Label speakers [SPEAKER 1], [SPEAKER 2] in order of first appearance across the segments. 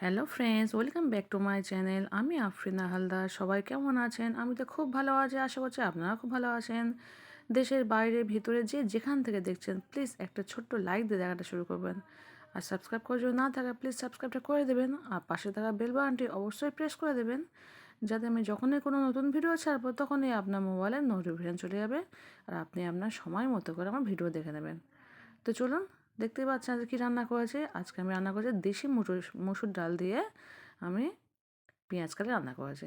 [SPEAKER 1] Hello friends welcome back to my channel আমি আফরিনা হালদার সবাই কেমন আছেন? আমি তো খুব ভালো আছি। আশা করছি আপনারা খুব ভালো আছেন। দেশের বাইরে, ভিতরে যে যেখান থেকে দেখছেন প্লিজ একটা ছোট্ট লাইক দিয়ে দেখাটা শুরু করবেন। আর সাবস্ক্রাইব করে যদি না থাকে প্লিজ সাবস্ক্রাইবটা করে দেবেন। আর পাশে থাকা বেল বাটনটি অবশ্যই প্রেস করে দেবেন। যাতে আমি যখনই কোনো নতুন ভিডিও ছাড়বো, তখনই আপনার মোবাইলে নোটিফিকেশান চলে যাবে। আর আপনি আপনার সময় মতো করে আমার ভিডিও দেখে নেবেন। তো চলুন দেখতে পাচ্ছেন আজকে কী রান্না করেছে? আজকে আমি রান্না করেছি দেশি মুসুর মুসুর ডাল দিয়ে আমি পেঁয়াজ কালি রান্না করেছি।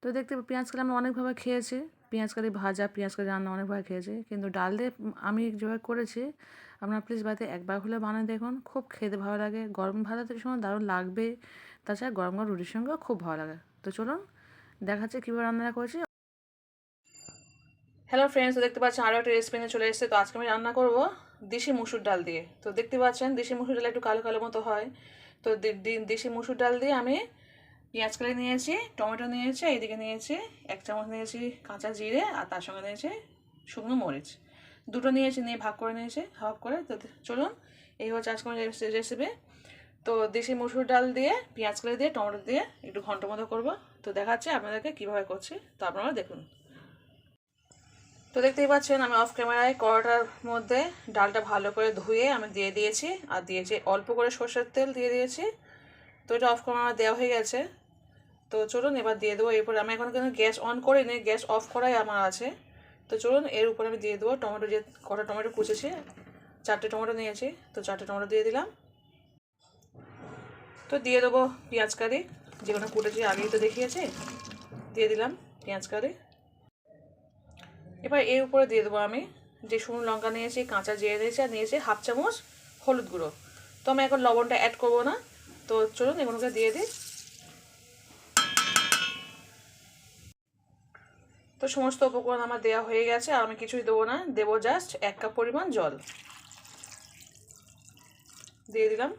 [SPEAKER 1] তো দেখতে পেঁয়াজ কালি আমরা অনেকভাবে খেয়েছি। পেঁয়াজ কালি ভাজা, পেঁয়াজ কালি রান্না অনেকভাবে খেয়েছি। কিন্তু ডাল দিয়ে আমি যেভাবে করেছি, আপনারা প্লিজ বাড়িতে একবার হলে বানিয়ে দেখুন। খুব খেতে ভালো লাগে। গরম ভাতের সময় দারুণ লাগবে তাছাড়া গরম গরম রুটির সঙ্গেও খুব ভালো লাগে। তো চলুন, দেখাচ্ছে কীভাবে রান্না করেছি। হ্যালো ফ্রেন্ডস দেখতে পাচ্ছি আরও একটা রেসিপি নিয়ে চলে এসেছে। তো আজকে আমি রান্না করব দেশি মুসুর ডাল দিয়ে। তো দেখতে পাচ্ছেন, দেশি মুসুর ডাল একটু কালো কালো মতো হয়। তো দেশি মুসুর ডাল দিয়ে আমি পেঁয়াজ কালি নিয়েছি, টমেটো নিয়েছি, এইদিকে নিয়েছি, এক চামচ নিয়েছি কাঁচা জিরে আর তার সঙ্গে নিয়েছি শুকনো মরিচ। দুটো নিয়েছি, নিয়ে ভাগ করে নিয়েছি হাফ করে। তো চলুন, এই হচ্ছে আজকে রেসিপি। তো দেশি মুসুর ডাল দিয়ে, পেঁয়াজ কালি দিয়ে, টমেটো দিয়ে একটু ঘন্ট মতো করব। তো দেখাচ্ছি আপনাদেরকে কীভাবে করছি। তো আপনারা দেখুন। তো দেখতেই পাচ্ছেন, আমি অফ ক্যামেরায় কড়াটার মধ্যে ডালটা ভালো করে ধুয়ে আমি দিয়ে দিয়েছি, আর দিয়েছি অল্প করে সর্ষের তেল দিয়ে দিয়েছি। তো এটা অফ ক্যামেরা দেওয়া হয়ে গেছে। তো চলুন এবার দিয়ে দেবো, এরপর আমি এখন কিন্তু গ্যাস অন করিনি, গ্যাস অফ করাই আমার আছে। তো চলুন এর উপরে আমি দিয়ে দেবো টমেটো যে কটা টমেটো কুচেছি, চারটে টমেটো নিয়েছি, তো চারটে টমেটো দিয়ে দিলাম। তো দিয়ে দেবো পেঁয়াজ কারি, যেগুলো কুটেছি আগেই তো দেখিয়েছি, দিয়ে দিলাম পেঁয়াজ কারি। এবার এর উপরে দিয়ে দেবো আমি যে শুকনো লঙ্কা নিয়েছি, কাঁচা জিরে নিয়েছি, আর নিয়েছি হাফ চামচ হলুদ গুঁড়ো। তো আমি এখন লবণটা অ্যাড করব না। তো চলুন, এগুলোকে দিয়ে দিই। তো সমস্ত উপকরণ আমার দেওয়া হয়ে গেছে, আর আমি কিছুই দেবো না। দেবো জাস্ট এক কাপ পরিমাণ জল। দিয়ে দিলাম।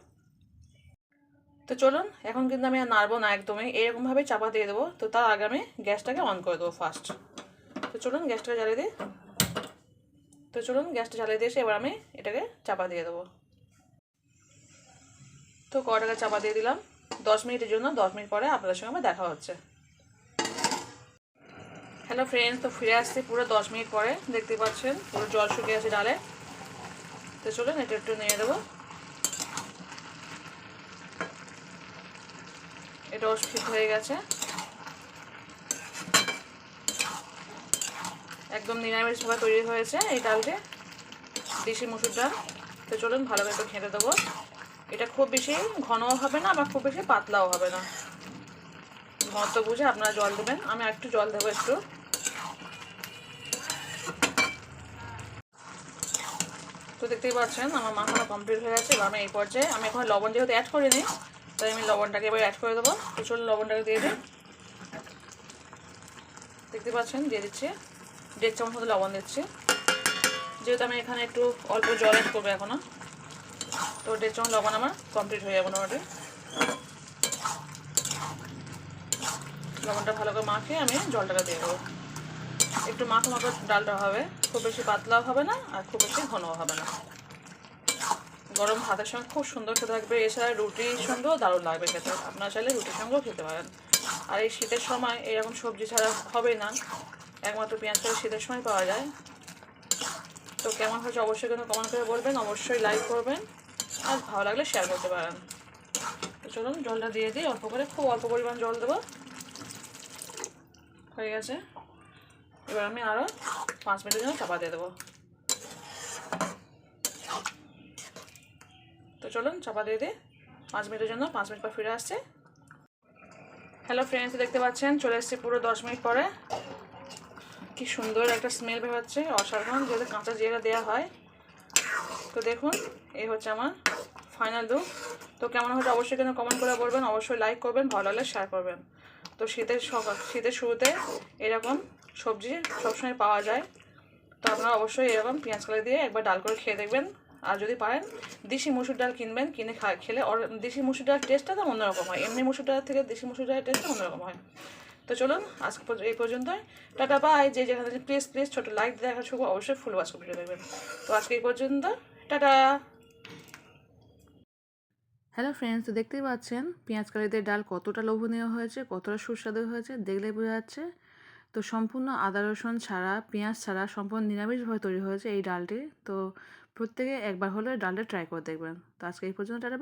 [SPEAKER 1] তো চলুন, এখন কিন্তু আমি আর নাড়বো না একদমই। এরকমভাবে চাপা দিয়ে দেবো। তো তার আগে আমি গ্যাসটাকে অন করে দেবো ফার্স্ট তো চলুন গ্যাসটা জ্বালিয়ে দিই। তো চলুন গ্যাসটা জ্বালিয়ে দিয়েছি এবার আমি এটাকে চাপা দিয়ে দেবো। তো কটাকে চাপা দিয়ে দিলাম। দশ মিনিটের জন্য, দশ মিনিট পরে আপনাদের সঙ্গে আমার দেখা হচ্ছে। হ্যালো ফ্রেন্ডস তো ফিরে আসছি পুরো দশ মিনিট পরে দেখতে পাচ্ছেন, পুরো জল শুকিয়ে আছে ডালে। তো চলুন এটা একটু নিয়ে দেবো। এটাও সিদ্ধ হয়ে গেছে। একদম নিরামিষভাবে তৈরি হয়েছে এই ডালটি। দেশি মুসুর ডাল। তো চলুন ভালো করে একটু খেতে দেবো। এটা খুব বেশি ঘনও হবে না আবার খুব বেশি পাতলাও হবে না। মতো বুঝে আপনারা জল দেবেন। আমি একটু জল দেবো একটু। তো দেখতেই পাচ্ছেন, আমার মাখানো কমপ্লিট হয়ে গেছে। আমি এই পর্যায়ে আমি এখন লবণ যেহেতু অ্যাড করিনি, তাই আমি লবণটাকে এবার অ্যাড করে দেবো। চলুন লবণটাকে দিয়ে দিই। দেখতে পাচ্ছেন, দিয়ে দিচ্ছি। দেড় চামচ মতো লবণ দিচ্ছি। যেহেতু আমি এখানে একটু অল্প জল অ্যাড করব এখনও তো দেড় চামচ লবণ আমার কমপ্লিট হয়ে যাবে মোটামুটি। লবণটা ভালো করে মাখিয়ে আমি জলটাকে দিয়ে দেবো। একটু মাখো মাখো ডালটা হবে, খুব বেশি পাতলাও হবে না আর খুব বেশি ঘনও হবে না। গরম ভাতের সঙ্গে খুব সুন্দর খেতে থাকবে, এছাড়া রুটির সঙ্গেও দারুণ লাগবে খেতে। আপনারা চাইলে রুটির সঙ্গেও খেতে পারেন। আর এই শীতের সময় এরকম সবজি ছাড়া হবে না। একমাত্র পেঁয়াজ করে শীতের সময় পাওয়া যায়। তো কেমন হয়েছে অবশ্যই কিন্তু কমেন্ট করে বলবেন, অবশ্যই লাইক করবেন, আর ভালো লাগলে শেয়ার করতে পারেন। তো চলুন, জলটা দিয়ে দিই, অল্প করে, খুব অল্প পরিমাণ জল দেবো। হয়ে গেছে। এবার আমি আরও পাঁচ মিনিটের জন্য চাপা দিয়ে দেবো। তো চলুন, চাপা দিয়ে দিই। পাঁচ মিনিটের জন্য, পাঁচ মিনিট পর ফিরে আসছে। হ্যালো ফ্রেন্ডস দেখতে পাচ্ছেন, চলে এসেছি পুরো দশ মিনিট পরে। কি সুন্দর একটা স্মেল বেরোচ্ছে, অসাধারণ, যেহেতু কাঁচা জিরা দেওয়া হয়। তো দেখুন এই হচ্ছে আমার ফাইনাল লুক তো কেমন হচ্ছে অবশ্যই কিন্তু কমেন্ট করে বলবেন, অবশ্যই লাইক করবেন, ভালো লাগলে শেয়ার করবেন। তো শীতের শীতের শুরুতে এরকম সবজি সবসময় পাওয়া যায়। তো আপনারা অবশ্যই এরকম পেঁয়াজ কালি দিয়ে একবার ডাল করে খেয়ে দেখবেন। আর যদি পারেন, দেশি মুসুর ডাল কিনবেন, কিনে খা খেলে দেশি মুসুর ডাল টেস্টটা তো অন্যরকম হয়। এমনি মুসুর ডাল থেকে দেশি মুসুর ডালের টেস্টটা অন্যরকম হয়। তো চলুন, আজকে এই পর্যন্তই। টাটা বাই যে যেখানে প্লিজ প্লিজ ছোটো লাইক দেখার শুভ অবশ্যই ফুল বাস্ক ভিডিও দেখবেন। তো আজকে এই পর্যন্ত, টাটা। হ্যালো ফ্রেন্ডস দেখতেই পাচ্ছেন, পেঁয়াজ কালিদের ডাল কতটা লোভনীয় হয়েছে, কতটা সুস্বাদু হয়েছে দেখলে বোঝা যাচ্ছে। তো সম্পূর্ণ আদা, রসুন ছাড়া, পেঁয়াজ ছাড়া সম্পূর্ণ নিরামিষভাবে তৈরি হয়েছে এই ডালটি। তো প্রত্যেকে একবার হলে ডালটা ট্রাই করে দেখবেন। তো আজকে এই পর্যন্ত, টাটা